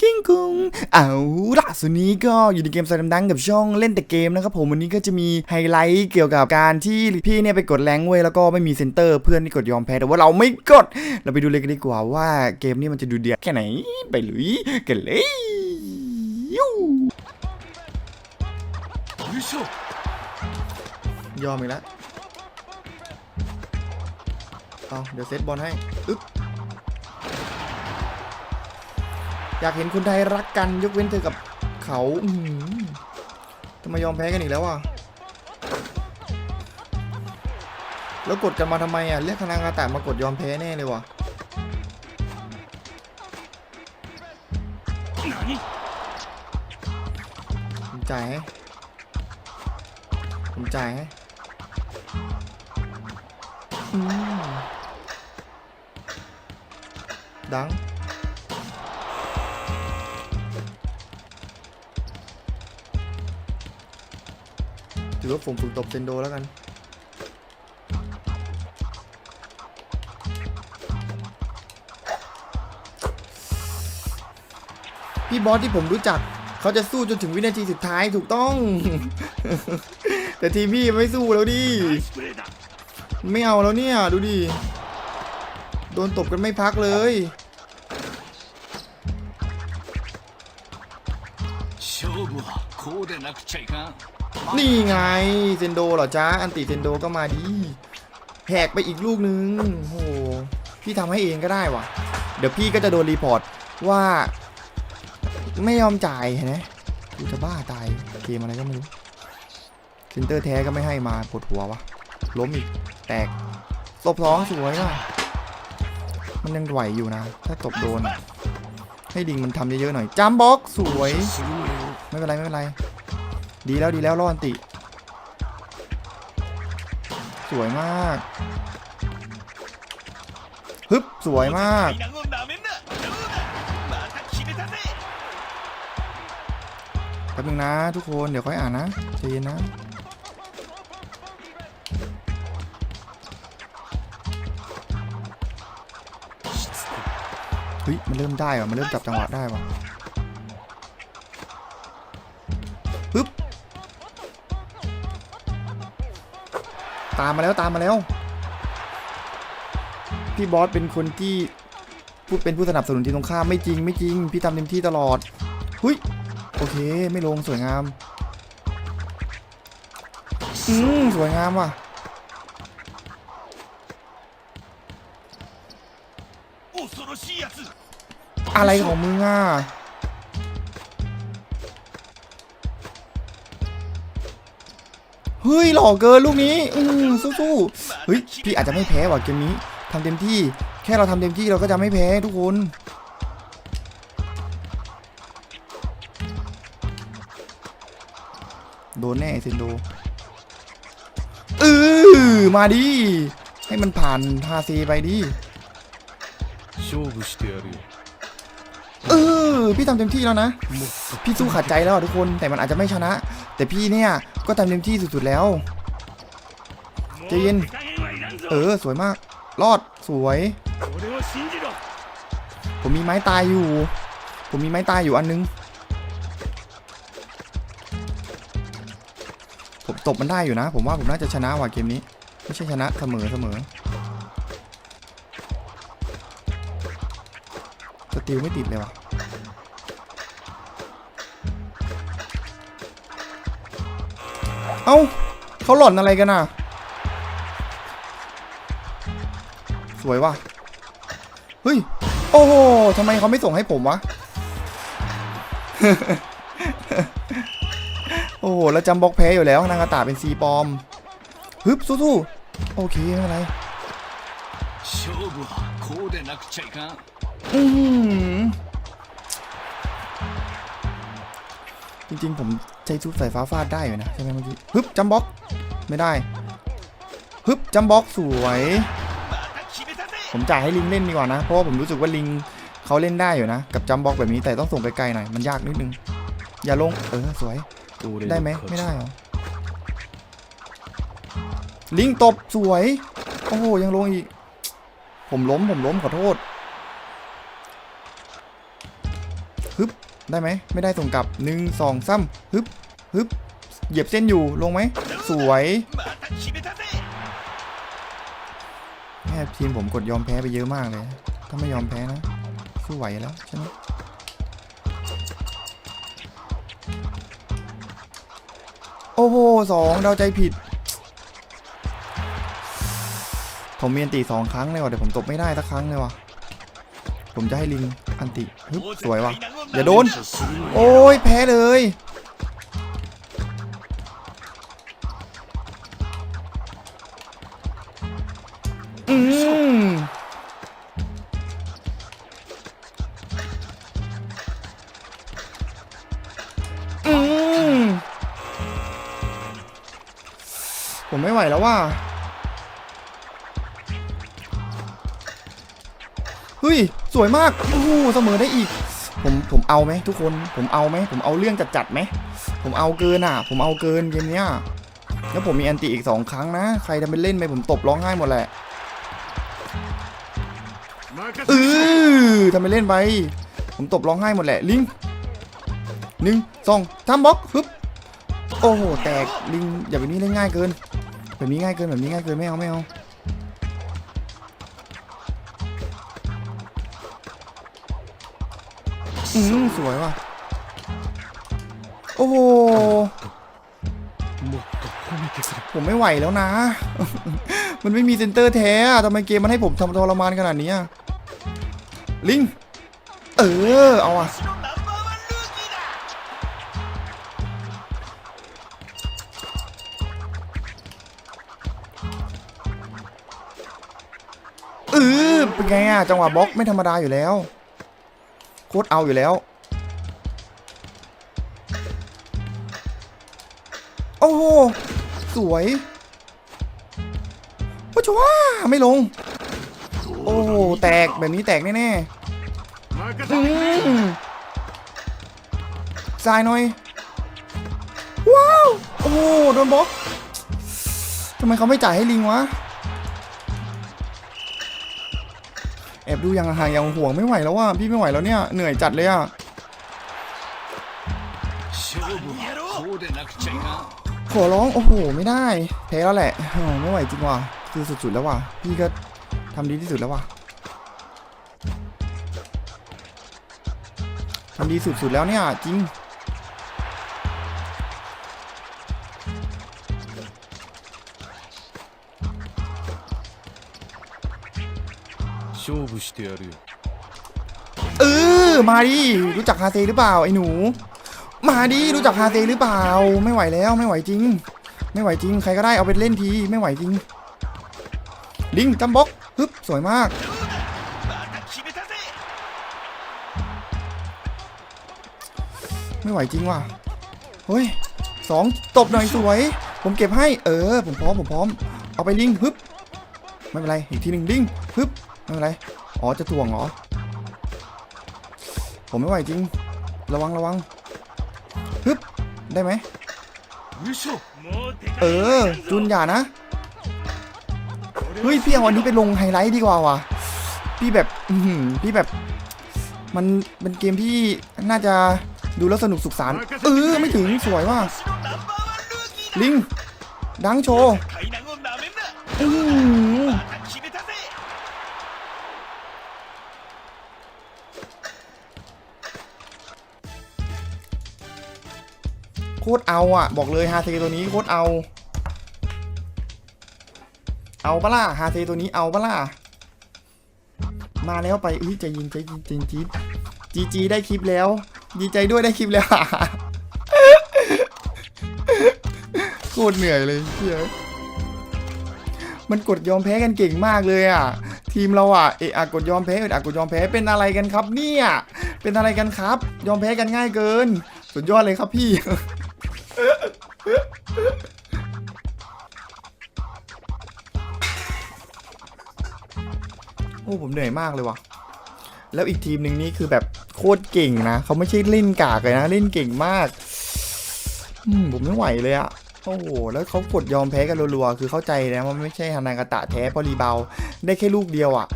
คิงคุงเอาล่ะส่วนนี้ก็อยู่ในเกมสลัมดังกับช่องเล่นแต่เกมนะครับผมวันนี้ก็จะมีไฮไลท์เกี่ยวกับการที่พี่เนี่ยไปกดแรงเว้ยแล้วก็ไม่มีเซนเตอร์เพื่อนที่กดยอมแพ้แต่ว่าเราไม่กด เราไปดูเลยกันดีกว่าว่าเกมนี้มันจะดูเดือดแค่ไหนไปลุยกันเลยยูยอมอีกแล้วเอาเดี๋ยวเซตบอลให้อึ๊บ อยากเห็นคนไทยรักกันยกเว้นเธอกับเขาอื้อหือทำไมยอมแพ้กันอีกแล้วอะแล้วกดกันมาทำไมอะเรียกคณะงาตามากดยอมแพ้แน่เลยวะผมจ่ายให้ผมจ่ายให้อืมดังถือว่าผมฝึกตบเซนโดแล้วกัน พี่บอสที่ผมรู้จัก เขาจะสู้จนถึงวินาทีสุดท้ายถูกต้อง แต่ทีมพี่ไม่สู้แล้วดิ ナイスプレーだ ไม่เอาแล้วเนี่ย ดูดิ โดนตบกันไม่พักเลย 勝負はこうでなくちゃいかん นี่ไงเซนโดเหรอจ้าอันติเซนโดก็มาดีแหกไปอีกลูกนึงโหพี่ทำให้เองก็ได้วะเดี๋ยวพี่ก็จะโดนรีพอร์ตว่า ไม่ยอมจ่ายเห็นไหมกูจะบ้าตายเกมอะไรก็ไม่รู้เซนเตอร์แท้ก็ไม่ให้มาปวดหัววะล้มอีกแตกตบสองสวยอะมันยังไหวอยู่นะ ถ้าตบโดน ให้ดิงมันทำเยอะๆหน่อยจัมบ็อกสวย ไม่เป็นไรไม่เป็นไร ดีแล้วดีแล้วรอนติ สวยมาก ฮึบ สวยมาก แป๊บนึงนะทุกคนเดี๋ยวค่อยอ่านนะใจเย็นนะเฮ้ยมันเริ่มได้ว่ะมันเริ่มจับจังหวะได้ว่ะปึ๊บ ตามมาแล้วตามมาแล้ว พี่บอสเป็นคนที่พูดเป็นผู้สนับสนุนทีมตรงข้ามไม่จริงไม่จริง พี่ทำเต็มที่ตลอดหุยโอเคไม่ลงสวยงามอืมสวยงามว่ะอะไรของมึงอะ เฮ้ยหล่อเกินลูกนี้ อืมสู้ๆเฮ้ยพี่อาจจะไม่แพ้ว่ะเกมนี้ทำเต็มที่ แค่เราทำเต็มที่เราก็จะไม่แพ้ทุกคนโดนแน่เซนโดเออมาดิ ให้มันผ่านฮาเซไปดิเออพี่ทำเต็มที่แล้วนะ พี่สู้ขาดใจแล้วทุกคน แต่มันอาจจะไม่ชนะ แต่พี่เนี่ย ก็ทำเต็มที่สุดๆแล้วใจเย็นเออสวยมาก รอดสวย ผมมีไม้ตายอยู่ ผมมีไม้ตายอยู่อันนึง ผมตบมันได้อยู่นะ ผมว่าผมน่าจะชนะว่ะเกมนี้ ไม่ใช่ชนะเสมอเสมอสติลไม่ติดเลยว่ะ เอ้าเขาหล่อนอะไรกันน่ะ สวยว่ะ เฮ้ย โอ้โหทำไมเขาไม่ส่งให้ผมวะ โอ้โหแล้วจำบล็อกแพ้อยู่แล้ว นางกาตาเป็นซีปอม ฮึบสู้ๆโอเคอะไรอืม จริงๆ ผมใช้ชุบสายฟ้าฟาดได้อยู่นะใช่ไหมเมื่อกี้ฮึบจัมบ็อกไม่ได้ฮึบจัมบ็อกสวย ผมจ่ายให้ลิงเล่นดีกว่านะ เพราะว่าผมรู้สึกว่าลิงเขาเล่นได้อยู่นะ กับจัมบ็อกแบบนี้แต่ต้องส่งไปไกลหน่อยมันยากนิดนึง อย่าลงเออสวยได้ไหมไม่ได้หรอลิงตบสวย โอ้โหยังลงอีก ผมล้มผมล้มขอโทษฮึบ ได้ไหมไม่ได้ส่งกลับหนึ่งสองซ้ำฮึบฮึบเหยียบเส้นอยู่ลงไหมสวยแม่ทีมผมกดยอมแพ้ไปเยอะมากเลย ถ้าไม่ยอมแพ้นะสู้ไหวแล้วใช่ไหมโอ้โหสองเดาใจผิด ผมมีอันติสองครั้งเลยว่ะเดี๋ยวผมตบไม่ได้สักครั้งเลยว่ะผมจะให้ลิงอันติสวยว่ะ อย่าโดน โอ้ยแพ้เลย อืมอืมผมไม่ไหวแล้วว่ะเฮ้ย สวยมาก โอ้โหเสมอได้อีก ผมผมเอาไหมทุกคนผมเอาไหมผมเอาเรื่องจัดจัดๆไหมผมเอาเกินอะ ผมเอาเกินเกมเนี้ยแล้วผมมีแอนติอีกสองครั้งนะใครทำเป็นเล่นไปผมตบร้องไห้หมดแหละเออทำไปเล่นไปผมตบร้องไห้หมดแหละลิงหนึ่งสองทำบล็อกฮึบโอ้โหแตกลิงอย่าแบบนี้เล่นง่ายเกิน แบบนี้ง่ายเกินแบบนี้ง่ายเกินไม่เอาไม่เอา อืมสวยว่ะ โอ้โหผมไม่ไหวแล้วนะ มันไม่มีเซนเตอร์แท้ทำไมเกมมันให้ผมทำทรมานขนาดนี้ลิง เออ เอาอะเออเป็นไงอะจังหวะบล็อกไม่ธรรมดาอยู่แล้ว ตรเอาอยู่แล้ว โอ้โห สวยว้าชัวไม่ลง โอ้โห แตกแบบนี้แตกแน่ๆอืมสายหน่อย ว้าว โอ้โห โดนบล็อกทำไมเขาไม่จ่ายให้ลิงวะูอย่างห่างอย่างห่วงไม่ไหวแล้วว่าพี่ไม่ไหวแล้วเนี่ยเหนื่อยจัดเลยอะขอร้องโอ้โหไม่ได้แพ้แล้วแหละไม่ไหวจริงว่ะคือสุดๆแล้วว่ะพี่ก็ทำดีที่สุดแล้วว่ะทำดีสุดๆแล้วเนี่ยจริง 勝負してやるよ เออ มาดิ รู้จักฮาเซหรือเปล่า ไอ้หนู มาดิ รู้จักฮาเซหรือเปล่า ไม่ไหวแล้ว ไม่ไหวจริง ไม่ไหวจริง ใครก็ได้เอาไปเล่นที ไม่ไหวจริง ลิงจัมบ็อกฮึบ สวยมาก また決めたぜ ไม่ไหวจริงว่ะ เฮ้ยสองตบหน่อยสวย ผมเก็บให้ เออ ผมพร้อม ผมพร้อม เอาไปลิงฮึบ ไม่เป็นไร อีกทีหนึ่งลิงฮึบ อะไร อ๋อ จะถ่วงเหรอ ผมไม่ไหวจริง ระวังระวังฮึบ ได้ไหม เออ จุนอย่านะ เฮ้ย พี่เอาวันนี้ไปลงไฮไลท์ดีกว่าว่ะ พี่แบบพี่แบบ มันเป็นเกมที่น่าจะดูแล้วสนุกสุขสารต์เออ ไม่ถึงสวยว่ะ ลิง ดังโชว์อืม คตรเอาอะ บอกเลยฮาเซตัวนี้โคตรเอา เอาปะล่ะฮาเซตัวนี้เอาปะล่ะมาแล้วไปอุ้ยใจยินใจยินจยินจีจีจีได้คลิปแล้ว ดีใจด้วยได้คลิปแล้วโคตรเหนื่อยเลยเฮียมันกดยอมแพ้กันเก่งมากเลยอะ ทีมเราอะเอะอกดยอมแพ้เออะกดยอมแพ้เป็นอะไรกันครับเนี่ยเป็นอะไรกันครับ ยอมแพ้กันง่ายเกิน สุดยอดเลยครับพี่ โอ้ผมเหนื่อยมากเลยว่ะแล้วอีกทีมหนึ่งนี่คือแบบโคตรเก่งนะเขาไม่ใช่เล่นกากเลยนะ เล่นเก่งมากอืมผมไม่ไหวเลยอะโอ้โหแล้วเขากดยอมแพ้กันรัวๆคือเข้าใจนะว่าไม่ใช่ฮานากาตะแท้เพราะรีเบาได้แค่ลูกเดียวอะ